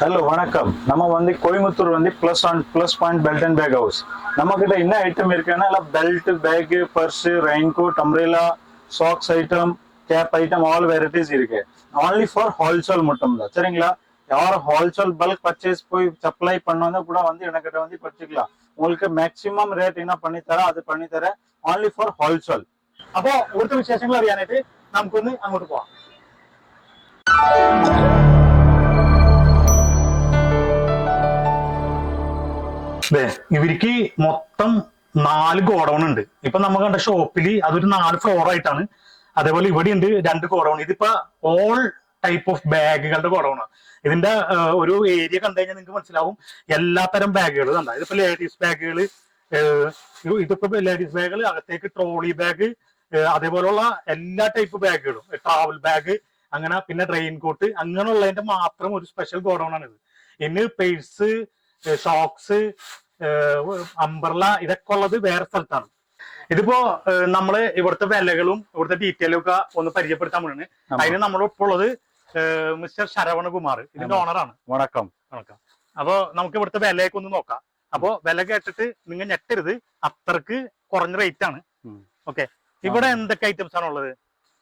Hello வணக்கம். நம்ம வந்து கோயம்புத்தூர் வந்து plus one plus point belt and bag house நம்ம கிட்ட என்ன ஐட்டம் இருக்குன்னா belt bag purse raincoat umbrella socks item cap item all varieties இருக்கு. ஆன்லி ஃபார் ஹோல்சேல் மட்டும் தான் சரிங்களா? யாரும் ஹோல்சேல் பல்க் பர்ச்சேஸ் போய் சப்ளை பண்ணாலும் கூட வந்து எனக்கிட்ட வந்து படிச்சுக்கலாம் உங்களுக்கு மேக்ஸிமம் ரேட் என்ன பண்ணி தரேன் அது பண்ணி தரேன். ஆன்லி ஃபார் ஹோல்சேல் அப்போ ஒருத்த விசேஷங்களும் அறியானது நமக்கு வந்து அங்கோட்டு போவோம் ഇവർക്ക് മൊത്തം നാല് ഗോഡൗൺ ഉണ്ട്. ഇപ്പൊ നമ്മൾ കണ്ട ഷോപ്പിൽ അതൊരു നാല് ഫ്ലോർ ആയിട്ടാണ്. അതേപോലെ ഇവിടെ ഉണ്ട് രണ്ട് ഗോഡൗൺ. ഇതിപ്പോ ഓൾ ടൈപ്പ് ഓഫ് ബാഗുകളുടെ ഗോഡൗണാണ് ഇതിന്റെ ഒരു ഏരിയ കണ്ടു കഴിഞ്ഞാൽ നിങ്ങൾക്ക് മനസ്സിലാവും. എല്ലാത്തരം തരം ബാഗുകൾ കണ്ട? ഇതിപ്പോ ലേഡീസ് ബാഗുകൾ ഇതിപ്പോ ലേഡീസ് ബാഗുകൾ അകത്തേക്ക് ട്രോളി ബാഗ് അതേപോലുള്ള എല്ലാ ടൈപ്പ് ബാഗുകളും ട്രാവൽ ബാഗ് അങ്ങനെ പിന്നെ റെയിൻ കോട്ട് അങ്ങനെയുള്ളതിന്റെ മാത്രം ഒരു സ്പെഷ്യൽ ഗോഡൗൺ ആണ് ഇത് ഇനി പേഴ്സ് ഷോക്സ് അംബർല ഇതൊക്കെ ഉള്ളത് വേറെ സ്ഥലത്താണ് ഇതിപ്പോ ഏഹ്, നമ്മള് ഇവിടുത്തെ വിലകളും ഇവിടുത്തെ ഡീറ്റെയിലും ഒക്കെ ഒന്ന് പരിചയപ്പെടുത്താൻ വേണ്ടി അതിന് നമ്മളൊപ്പം ഉള്ളത് ഏഹ്, മിസ്റ്റർ ശരവണകുമാർ ഇതിന്റെ ആമാ. ഓണറാണ് வணக்கம் കണക്കാം അപ്പൊ നമുക്ക് ഇവിടുത്തെ വിലയൊക്കെ ഒന്ന് നോക്കാം അപ്പൊ വില കേട്ടിട്ട് നിങ്ങൾ ഞെട്ടരുത് അത്രക്ക് കുറഞ്ഞ റേറ്റ് ആണ് ഉം. ഓക്കെ ഇവിടെ എന്തൊക്കെ ഐറ്റംസ് ആണ് ഉള്ളത്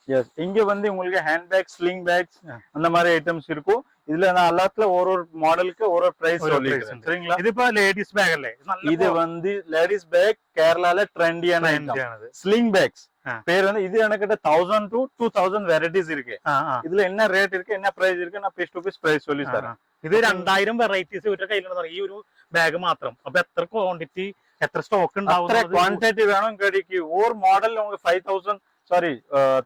எஸ் இங்க வந்து உங்களுக்கு ஹேண்ட் பேக் ஸ்லிங் பேக்ஸ் ஆ. அந்த மாதிரி ஐட்டம்ஸ் இருக்கும் இதுல நான் எல்லாத்துல ஒரு ஒரு மாடலுக்கு ஒரு ஒரு பிரைஸ் ஒரு ஒரு price சொல்லிக்கிறேன் ഉണ്ട്. சரிங்களா ഇതിപ്പോ ലേഡീസ് ബാഗ് അല്ലേ ഇത് നല്ല இது வந்து லேடிஸ் பேக் கேரளால ட்ரெண்டியான trendy ஐட்டம் ആണിത്. ஸ்லிங் பேக்ஸ் ஆ. பேர் வந்து இது எனக்கிட்ட thousand to two thousand varieties இருக்கு ആ, ആ, இதுல என்ன ரேட் இருக்கு என்ன பிரைஸ் இருக்கு நான் பீஸ் டு பீஸ் பிரைஸ் சொல்லி ആ, தரேன் ആ. ഇത് രണ്ടായിരം വെറൈറ്റീസ് ഇവരുടെ കയ്യിലുണ്ടെന്ന് പറയും ഈ ഒരു ബാഗ് മാത്രം അപ്പൊ എത്ര ക്വാണ്ടിറ്റി എത്ര സ്റ്റോക്ക് ഉണ്ടാവും அத்தனை എന്നുള്ളത് குவான்டிட்டி வேணும் கிடைக்கும் ஒரு மாடல் உங்களுக்கு ஃபைவ் தௌசண்ட் சாரி uh,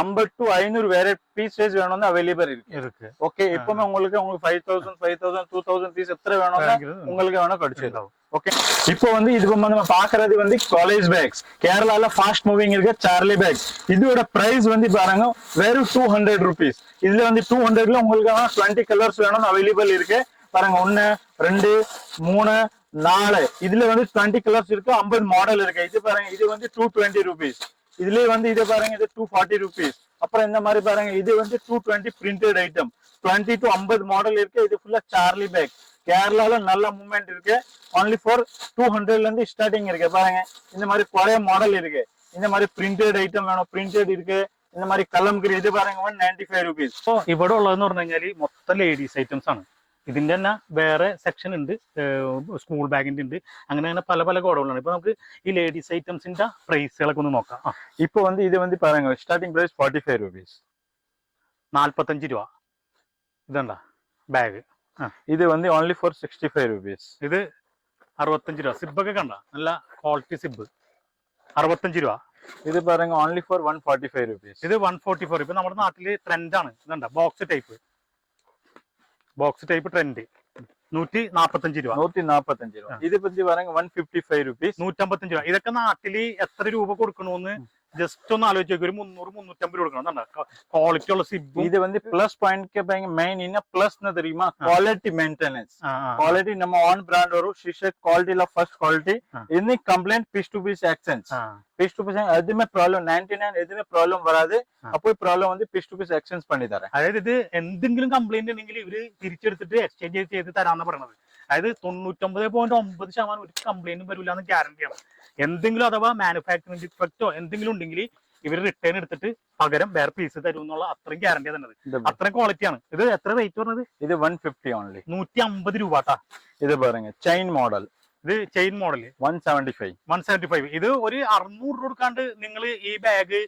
ஐம்பது டு ஐநூறு வேற பீஸ் சைஸ் வேணும்னு அவைலபிள் இருக்கு. இருக்கு. ஓகே இப்பவுமே உங்களுக்கு உங்களுக்கு five thousand five thousand two thousand piece எத்தனை வேணும் உங்களுக்கு வேணும் கிடைச்சிடும் ஓகே இப்போ வந்து இதுக்கு வந்து நம்ம பாக்குறது வந்து காலேஜ் பேக்ஸ் கேரளால ஃபாஸ்ட் மூவிங் இருக்க சார்லி பேக்ஸ் இதோட பிரைஸ் வந்து பாருங்க வெறும் டூ ஹண்ட்ரட் ருபீஸ் இதுல வந்து டூ ஹண்ட்ரட்ல உங்களுக்கு டுவெண்ட்டி கலர்ஸ் வேணும்னு அவைலபிள் இருக்கு. பாருங்க ஒன்னு ரெண்டு மூணு நாலு. இதுல வந்து டுவெண்ட்டி கலர்ஸ் இருக்கு ஐம்பது மாடல் இருக்கு. இது பாருங்க இது வந்து டூ டுவெண்ட்டி ருபீஸ் இதுலயே வந்து இது பாருங்க இது டூ ஃபார்ட்டி ருபீஸ் அப்புறம் இந்த மாதிரி பாருங்க இது வந்து two twenty printed item twenty to ஐம்பது மாடல் இருக்கு இது ஃபுல்லா சார்லி பேக் கேரளால நல்ல மூவ்மெண்ட் இருக்கு ஒன்லி ஃபார் டூ ஹண்ட்ரட்ல இருந்து ஸ்டார்டிங் இருக்கு பாருங்க இந்த மாதிரி குறைய மாடல் இருக்கு இந்த மாதிரி பிரிண்டட் ஐட்டம் வேணும் பிரிண்டட் இருக்கு இந்த மாதிரி கலம்கிரி இது பாருங்க ஒன் நைன்டி ஃபைவ் ருபீஸ் അപ്പൊ ഇവിടെ ഉള്ളതെന്ന് പറഞ്ഞു കഴിഞ്ഞാല് മൊത്തം ലേഡീസ് ഐറ്റംസ് ആണ് ഇതിന്റെ തന്നെ വേറെ സെക്ഷൻ ഉണ്ട് സ്കൂൾ ബാഗിന്റെ ഉണ്ട്. അങ്ങനെ അങ്ങനെ പല പല ഗോഡുകളാണ് ഇപ്പൊ നമുക്ക് ഈ ലേഡീസ് ഐറ്റംസിന്റെ പ്രൈസുകളൊക്കെ ഒന്ന് നോക്കാം. ഇപ്പൊ വന്ന് ഇത് വന്ന് പറയാൻ starting price forty five rupees നാല്പത്തഞ്ച് രൂപ. ഇതണ്ട ബാഗ് ഇത് വന്ന് only for sixty five rupees ഇത് അറുപത്തഞ്ച് രൂപ. സിബൊക്കെ കണ്ട? നല്ല ക്വാളിറ്റി സിബ് അറുപത്തഞ്ച് രൂപ. ഇത് പറയുന്നത് only for one forty five rupees ഇത് വൺ ഫോർട്ടി ഫോർ ഇപ്പൊ നമ്മുടെ നാട്ടിൽ ട്രെൻഡാണ് ഇതുണ്ട box type box type trend നൂറ്റി നാപ്പത്തഞ്ച് രൂപ. നൂറ്റി നാപ്പത്തഞ്ച് രൂപ ഇതിപ്പോ വൺ ഫിഫ്റ്റി ഫൈവ് റുപ്പീസ് നൂറ്റമ്പത്തഞ്ച് രൂപ. ഇതൊക്കെ നാട്ടിൽ എത്ര രൂപ കൊടുക്കണോന്ന് ജസ്റ്റ് ഒന്ന് ആലോചിച്ച് ഒരു മുന്നൂറ് മുന്നൂറ്റമ്പത് കൊടുക്കണം. ക്വാളിറ്റി ഉള്ള സിബും ഇത് വന്ന് plus point main plus quality maintenance quality നമ്മ ഓൺ ബ്രാൻഡ് വരും ശിഷ്യ ക്വാളിറ്റി ഉള്ള ഫസ്റ്റ് ക്വാളിറ്റി ഇനി complaint piece to piece exchange piece to piece എതിമേ problem ninety nine എതിമേ പ്രോബ്ലം വരാതെ അപ്പോൾ ഈ പ്രോബ്ലം വന്ന് പീസ് ടു പീസ് എക്സ്ചേഞ്ച് പണിതരാം. അതായത് ഇത് എന്തെങ്കിലും കംപ്ലൈന്റ് ഉണ്ടെങ്കിൽ ഇവർ തിരിച്ചെടുത്തിട്ട് എക്സ്ചേഞ്ച് ചെയ്ത് തരാന്നാണ് പറയണത്. അതായത് തൊണ്ണൂറ്റൊമ്പത് പോയിന്റ് ഒമ്പത് ശതമാനം ഒരു കംപ്ലൈന്റും വരില്ല എന്ന് ഗ്യാരണ്ടിയാണ് എന്തെങ്കിലും അഥവാ മാനുഫാക്ചറിംഗ് ഡിഫക്റ്റോ എന്തെങ്കിലും ഉണ്ടെങ്കിൽ ഇവർ റിട്ടേൺ എടുത്തിട്ട് പകരം വേറെ പീസ് തരും എന്നുള്ള അത്രയും ഗ്യാരണ്ടി തന്നെ അത്രയും ക്വാളിറ്റിയാണ് ഇത് എത്ര റേറ്റ് പറഞ്ഞത്? ഇത് വൺ ഫിഫ്റ്റി ഓൺലി നൂറ്റി അമ്പത് രൂപ ഇത് പറയുന്നത് ചെയിൻ മോഡൽ ഇത് chain model one seventy five one seventy five ഇത് ഒരു അറുന്നൂറ് രൂപ കൊടുക്കാണ്ട് നിങ്ങൾ ഈ ബാഗ്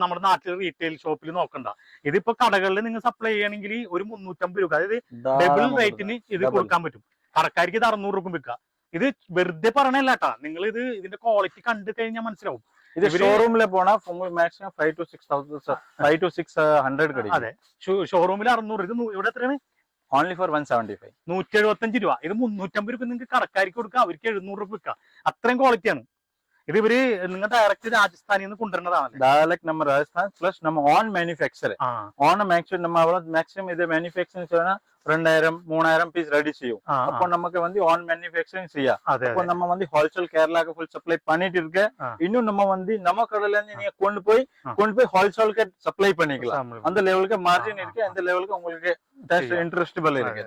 നമ്മുടെ നാട്ടിൽ റീറ്റെയിൽ ഷോപ്പിൽ നോക്കണ്ട. ഇതിപ്പോ കടകളിൽ നിങ്ങൾ സപ്ലൈ ചെയ്യണമെങ്കിൽ ഒരു മുന്നൂറ്റമ്പത് രൂപ. അതായത് ഡബിൾ റേറ്റിന് ഇത് കൊടുക്കാൻ പറ്റും. കടക്കാരിക്ക് ഇത് അറുന്നൂറ് രൂപ വിൽക്കുക ഇത് വെറുതെ പറയണല്ല കേട്ടാ. നിങ്ങൾ ഇത് ഇതിന്റെ ക്വാളിറ്റി കണ്ടു കഴിഞ്ഞാൽ മനസ്സിലാവും. ഇത് ഷോറൂമിലെ പോണ maximum five to six thousand five to six hundred കിട്ടും അതെ. ഷോറൂമിൽ അറുന്നൂറ്. ഇത് ഇവിടെ എത്രയാണ്? Only for one seventy five നൂറ്റി എഴുപത്തഞ്ച് രൂപ. ഇത് മുന്നൂറ്റമ്പത് രൂപ നിങ്ങൾക്ക് കടക്കാരിക്ക് കൊടുക്കുക അവർക്ക് എഴുന്നൂറ് രൂപ വിൽക്കുക അത്രയും ക്വാളിറ്റിയാണ് ഇത് ഇവര് നിങ്ങളുടെ ഡയറക്റ്റ് രാജസ്ഥാനിൽ നിന്ന് കൊണ്ടുവരുന്നതാണ് ഡയറക്ട് നമ്മ രാജസ്ഥാൻ പ്ലസ് നമ്മ ഓൺ മാനുഫാക്ചർ ഓൺ മാക്സിമം നമ്മ അവിടെ മാക്സിമം ഇത് മാനുഫാക്ചറിങ് ചെയ്യണം ரெண்டாயிரம் மூணாயிரம் பீஸ் ரெடி செய்யும் அப்போ நமக்கு வந்து ஆன் மேனுஃபேக்சரிங் செய்யா அப்போ நம்ம வந்து ஹோல்சேல் கேரளாக்கு ஃபுல் சப்ளை பண்ணிட்டு இருக்க இன்னும் நம்ம வந்து நம்ம கடையில இருந்து நீங்க கொண்டு போய் கொண்டு போய் ஹோல்சேலுக்கு சப்ளை பண்ணிக்கலாம் அந்த லெவலுக்கு மார்ஜின் இருக்கு அந்த லெவலுக்கு உங்களுக்கு இன்ட்ரெஸ்டபிள் இருக்கு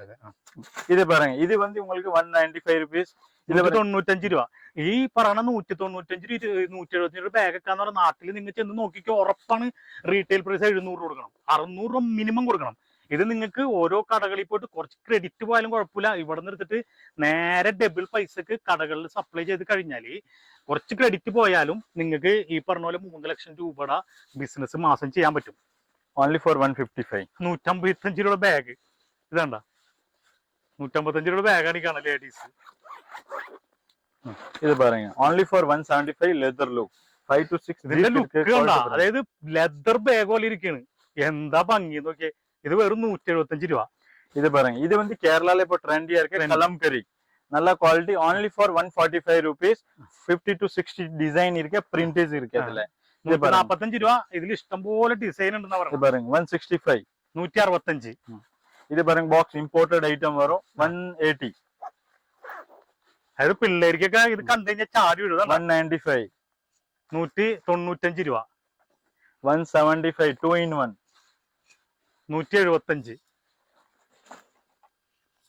இது பாருங்க இது வந்து உங்களுக்கு ஒன் நைன்டி ஃபைவ் ருபீஸ் ഇത് തൊണ്ണൂറ്റഞ്ച് രൂപ. ഈ പറയണ നൂറ്റി തൊണ്ണൂറ്റഞ്ച് രൂപ നൂറ്റി എഴുപത്തി രൂപ ബാഗ് ഒക്കെ എന്ന് പറഞ്ഞാൽ നാട്ടിൽ നിങ്ങൾ ചെന്ന് നോക്കിക്കോ ഉറപ്പാണ് റീറ്റെയിൽ പ്രൈസ് എഴുന്നൂറ് കൊടുക്കണം. അറുന്നൂറ് രൂപ മിനിമം കൊടുക്കണം. ഇത് നിങ്ങൾക്ക് ഓരോ കടകളിൽ പോയിട്ട് കുറച്ച് ക്രെഡിറ്റ് പോയാലും കുഴപ്പമില്ല. ഇവിടെ നിന്ന് എടുത്തിട്ട് നേരെ ഡബിൾ പൈസക്ക് കടകളിൽ സപ്ലൈ ചെയ്ത് കഴിഞ്ഞാൽ കുറച്ച് ക്രെഡിറ്റ് പോയാലും നിങ്ങൾക്ക് ഈ പറഞ്ഞ പോലെ മൂന്ന് ലക്ഷം രൂപയുടെ ബിസിനസ് മാസം ചെയ്യാൻ പറ്റും. ഓൺലി ഫോർ വൺ ഫിഫ്റ്റി 155 നൂറ്റമ്പത്തഞ്ച് രൂപ ബാഗ് ഇതാണ്ട നൂറ്റമ്പത്തഞ്ച് രൂപയുടെ ബാഗാണ് ഈ കാണാൻ ലേഡീസ് இது பாருங்க only for 175 leather look 5 to 6 ഇതിന്റെ ലുക്ക് കണ്ട അതായത് ലെതർ ബാഗ് പോലെ ഇരിക്കാണ് എന്താ ഭംഗി നോക്കിയേ ഇത് വെറും നൂറ്റി എഴുപത്തഞ്ച് രൂപ இது பாருங்க இது வந்து கேரளால இப்போ ட்ரெண்டியா இருக்கு Trendy. கலம்கரி நல்ல quality only for 145 five rupees 50 to 60 design இருக்கு பிரிண்டேஜ் இருக்கு அதுல இது നൂറ്റി பாருங்க നാപ്പത്തഞ്ച് രൂപ ഇതിൽ ഇഷ്ടം പോലെ ഡിസൈൻ ഉണ്ടെന്ന് இது പറയുന്നത് பாருங்க 165 നൂറ്റി അറുപത്തഞ്ച് இது பாருங்க பாக்ஸ் இம்போர்ட்டட் ஐட்டம் வரும் 180 അതായത് പിള്ളേർക്കൊക്കെ ഇത് കണ്ടു കഴിഞ്ഞാൽ ചാടി വിടുക 195 നൂറ്റി തൊണ്ണൂറ്റഞ്ച് രൂപ 175 2 in 1 നൂറ്റി എഴുപത്തഞ്ച്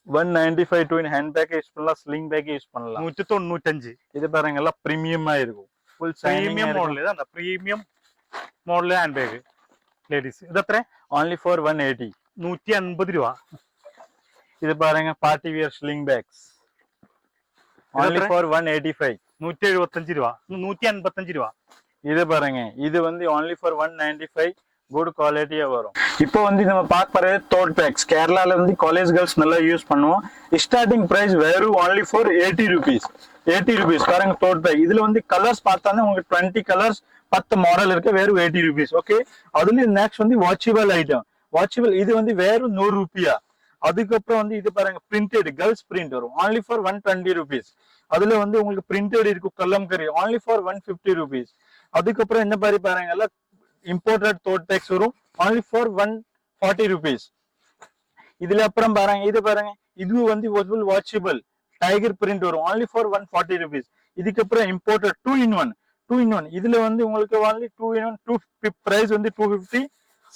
195 2 in ஹேண்ட் பேக் யூஸ் பண்ணலாம் ஸ்லிங் பேக் யூஸ் பண்ணலாம் നൂറ്റി തൊണ്ണൂറ്റഞ്ച് இது பாருங்க எல்லாம் பிரீமியமா இருக்கும் ஃபுல் പ്രീമിയം சைனிங் മോഡൽ ഇതാ premium model hand bag ladies ഇതെത്ര only for 180 നൂറ്റി അൻപത് രൂപ இது பாருங்க party wear sling bags only எத்தனை? for 185 നൂറ്റി എഴുപത്തഞ്ച് രൂപ നൂറ്റി അൻപത്തഞ്ച് രൂപ இது பாருங்க இது வந்து only for 195 குட் குவாலிட்டியா வரும் இப்போ வந்து நம்ம பார்க்க போறது தோட் பேக்ஸ் கேரளால இருந்து காலேஜ் கேர்ள்ஸ் நல்லா யூஸ் பண்ணுவோம் ஸ்டார்டிங் பிரைஸ் வெறும் only for 80 ருபீஸ் 80 ருபீஸ் பாருங்க தோட் பேக் இதுல வந்து கலர்ஸ் பார்த்தாலே உங்களுக்கு 20 கலர்ஸ் பத்து மாடல் இருக்கு வெறும் 80 ருபீஸ் ஓகே அதுலயும் நெக்ஸ்ட் வந்து வாட்சபிள் ஐட்டம் வாட்சபிள் இது வந்து வெறும் நூறு ரூபியா? அதுக்கப்புறம் வந்து இது பாருங்க பிரிண்டட் கேர்ள்ஸ் பிரிண்ட் வரும். Only for one twenty rupees அதுல வந்து உங்களுக்கு பிரிண்டட் இருக்கும் Kalamkari only for one fifty rupees அதுக்கப்புறம் இந்த மாதிரி பாருங்க எல்லாம் இம்போர்ட்டட் தோட் பேக்ஸ் வரும். Only for 140 ருபீஸ் இதுல அப்புறம் பாருங்க இது பாருங்க இது வந்து ஃபுல் வாட்சபிள் டைகர் பிரிண்ட் வரும். Only for one forty rupees இதுக்கப்புறம் imported two in one two in one இதுல வந்து உங்களுக்கு only two in one two price வந்து டூ ஃபிஃப்டி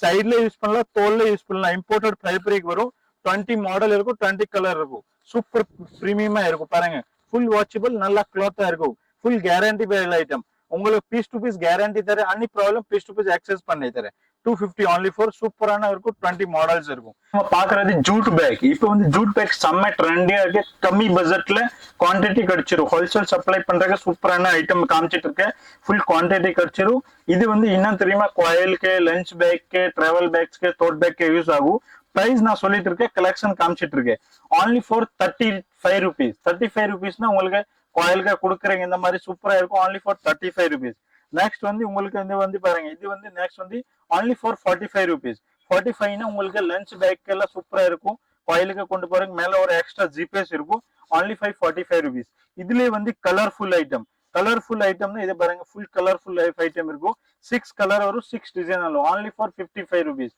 சைட்ல யூஸ் பண்ணலாம் தோல்ல யூஸ் பண்ணலாம். இம்போர்ட்டட் ஃபைப்ரிக் வரும். டுவெண்ட்டி மாடல் இருக்கும் டுவெண்ட்டி கலர் இருக்கும். சூப்பர் ப்ரீமியமா இருக்கும். பாருங்க. ஃபுல் வாட்சபிள் நல்லா கிளாத்தா இருக்கும். ஃபுல் கேரண்டி பேல் ஐட்டம் உங்களுக்கு பீஸ் டு பீஸ் கேரண்டி தர any problem piece to piece access பண்ணி தரேன். டூ ஃபிஃப்டி ஆன்லி ஃபோர் சூப்பரான இருக்கும் டுவெண்ட்டி மாடல்ஸ் இருக்கும். நம்ம பாக்குறது ஜூட் பேக் இப்போ வந்து ஜூட் பேக் செம்ம ட்ரெண்டியா இருக்கு. கம்மி பட்ஜெட்ல குவான்டிட்டி கிடைச்சிரும். ஹோல்சேல் சப்ளை பண்றதுக்கு சூப்பரான ஐட்டம் காமிச்சிட்டு இருக்கேன் ஃபுல் குவான்டிட்டி கிடைச்சிரும். இது வந்து என்ன தெரியுமா? கோயிலுக்கு லஞ்ச் பேக்கு டிராவல் பேக்ஸ்க்கு தோட் பேக்கு யூஸ் ஆகும். பிரைஸ் நான் சொல்லிட்டு இருக்கேன் கலெக்ஷன் காமிச்சிட்டு இருக்கேன். Only for thirty five rupees thirty five ருபீஸ்னா உங்களுக்கு கோயிலுக்கு கொடுக்குறீங்க இந்த மாதிரி சூப்பரா இருக்கும். Only for thirty five rupees next வந்து உங்களுக்கு வந்து வந்து பாருங்க. இது வந்து நெக்ஸ்ட் வந்து only for forty five rupees forty ஃபைவ்னா உங்களுக்கு லஞ்ச் பேக் எல்லாம் சூப்பரா இருக்கும். கோயிலுக்கு கொண்டு போறதுக்கு மேல ஒரு எக்ஸ்ட்ரா ஜிபிஎஸ் இருக்கும். Only five forty five rupees இதுலயே வந்து கலர்ஃபுல் ஐட்டம் கலர்ஃபுல் ஐட்டம்னா இதை பாருங்க ஃபுல் கலர்ஃபுல் ஐட்டம் இருக்கும். சிக்ஸ் கலர் வரும் சிக்ஸ் டிசைன் வரும். Only for fifty five rupees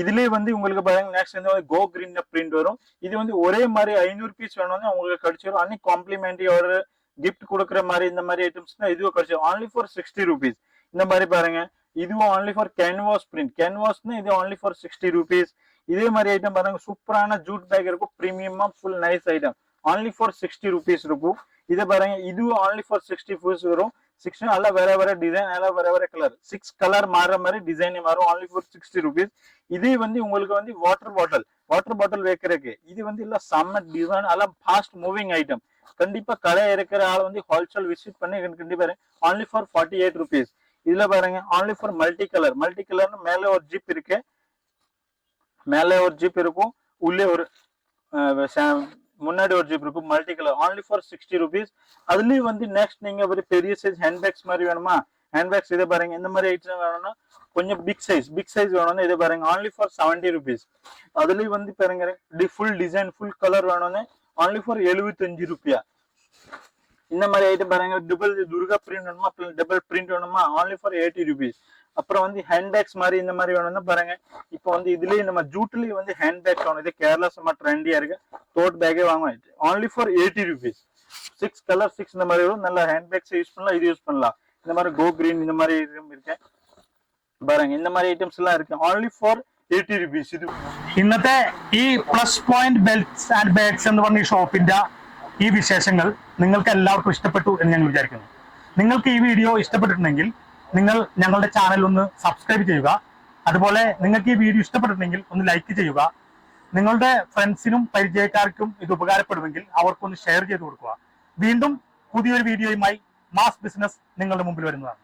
இதுலயே வந்து உங்களுக்கு பாருங்க நெக்ஸ்ட் வந்து கோ கிரீன் பிரிண்ட் வரும். இது வந்து ஒரே மாதிரி ஐநூறு பீஸ் வேணும்னா உங்களுக்கு கிடைச்சிடும் அன்னைக்கு காம்ப்ளிமெண்ட்ரி ஒரு கிஃப்ட் கொடுக்குற மாதிரி இந்த மாதிரி ஐட்டம்ஸ்னா இதுவும் கிடைச்சி. ஆன்லி ஃபார் சிக்ஸ்டி ருபீஸ் இந்த மாதிரி பாருங்க. இதுவும் ஆன்லி ஃபார் கேன்வாஸ் பிரிண்ட் கேன்வாஸ்னா இது ஆன்லி ஃபார் சிக்ஸ்டி ருபீஸ் இதே மாதிரி ஐட்டம் பாருங்க. சூப்பரான ஜூட் பேக் இருக்கும். ப்ரீமியமா full nice item only for sixty rupees இருக்கும். இதை பாருங்க. இதுவும் ஆன்லி ஃபார் சிக்ஸ்டி ருபீஸ் வரும். சிக்ஸ் எல்லாம் வேற வேற டிசைன் எல்லாம் வேற வேற கலர் சிக்ஸ் கலர் மாறுற மாதிரி டிசைன் மாறும். ஆன்லி ஃபார் சிக்ஸ்டி ருபீஸ் இதே வந்து உங்களுக்கு வந்து வாட்டர் பாட்டில் வாட்டர் பாட்டில் வைக்கிறதுக்கு. இது வந்து இல்ல செம்ம டிசைன் எல்லாம் ஃபாஸ்ட் மூவிங் ஐட்டம் கண்டிப்பா கடை இருக்கிற ஆள் வந்து ஹோல்சேல் விசிட் பண்ணி கண்டிப்பா only for forty eight rupees இதுல பாருங்க only for multi colour multi கலர்னு மேல ஒரு ஜிப் இருக்கு. மேல ஒரு ஜிப் இருக்கும். உள்ளே ஒரு முன்னாடி ஒரு ஜிப் இருக்கும் multi colour only for sixty rupees அதுலயும் வந்து நெக்ஸ்ட் நீங்க ஒரு பெரிய சைஸ் ஹேண்ட்பேக்ஸ் மாதிரி வேணுமா? ஹேண்ட்பேக்ஸ் இதை பாருங்க இந்த மாதிரி ஐட்டம் வேணும்னா கொஞ்சம் பிக் சைஸ் பிக் சைஸ் வேணும்னா இதை பாருங்க ஆன்லி ஃபார் செவன்டி ருபீஸ் அதுலயும் வந்து பாருங்க ஃபுல் டிசைன் ஃபுல் கலர் வேணும்னு ஒன்லி ஃபார் எழுபத்தஞ்சு ரூபாயா இந்த மாதிரி ஐட்டம் பாருங்க டபுள் துர்கா பிரிண்ட் வேணுமா? டபுள் பிரிண்ட் வேணுமா? ஒன்லி ஃபார் எயிட்டி ருபீஸ் அப்புறம் வந்து ஹேண்ட்பேக்ஸ் மாதிரி இந்த மாதிரி வேணும்னா பாருங்க இப்போ வந்து இதுலயே நம்ம ஜூட்லயே வந்து ஹேண்ட்பேக்ஸ் வேணும் இது கேரளா சும்மா ட்ரெண்டியா இருக்கு. டோட் பேக்கே வாங்குவோம் only for eighty rupees six colour six இந்த மாதிரி வரும். நல்ல ஹேண்ட்பேக்ஸ் யூஸ் பண்ணலாம் இது யூஸ் பண்ணலாம். இந்த மாதிரி கோ கிரீன் இந்த மாதிரி item இருக்கு. பாருங்க இந்த மாதிரி ஐட்டம்ஸ் எல்லாம் இருக்கு. ஒன்லி ஃபார் എയ്റ്റി റുപ്പീസ് ഇന്നത്തെ ഈ plus point belts and bags എന്ന് പറഞ്ഞ ഈ ഷോപ്പിന്റെ ഈ വിശേഷങ്ങൾ നിങ്ങൾക്ക് എല്ലാവർക്കും ഇഷ്ടപ്പെട്ടു എന്ന് ഞങ്ങൾ വിചാരിക്കുന്നു. നിങ്ങൾക്ക് ഈ വീഡിയോ ഇഷ്ടപ്പെട്ടിട്ടുണ്ടെങ്കിൽ നിങ്ങൾ ഞങ്ങളുടെ ചാനൽ ഒന്ന് സബ്സ്ക്രൈബ് ചെയ്യുക. അതുപോലെ നിങ്ങൾക്ക് ഈ വീഡിയോ ഇഷ്ടപ്പെട്ടിട്ടുണ്ടെങ്കിൽ ഒന്ന് ലൈക്ക് ചെയ്യുക. നിങ്ങളുടെ ഫ്രണ്ട്സിനും പരിചയക്കാർക്കും ഇത് ഉപകാരപ്പെടുമെങ്കിൽ അവർക്കൊന്ന് ഷെയർ ചെയ്ത് കൊടുക്കുക. വീണ്ടും പുതിയൊരു വീഡിയോയുമായി മാസ് ബിസിനസ് നിങ്ങളുടെ മുമ്പിൽ വരുന്നതാണ്.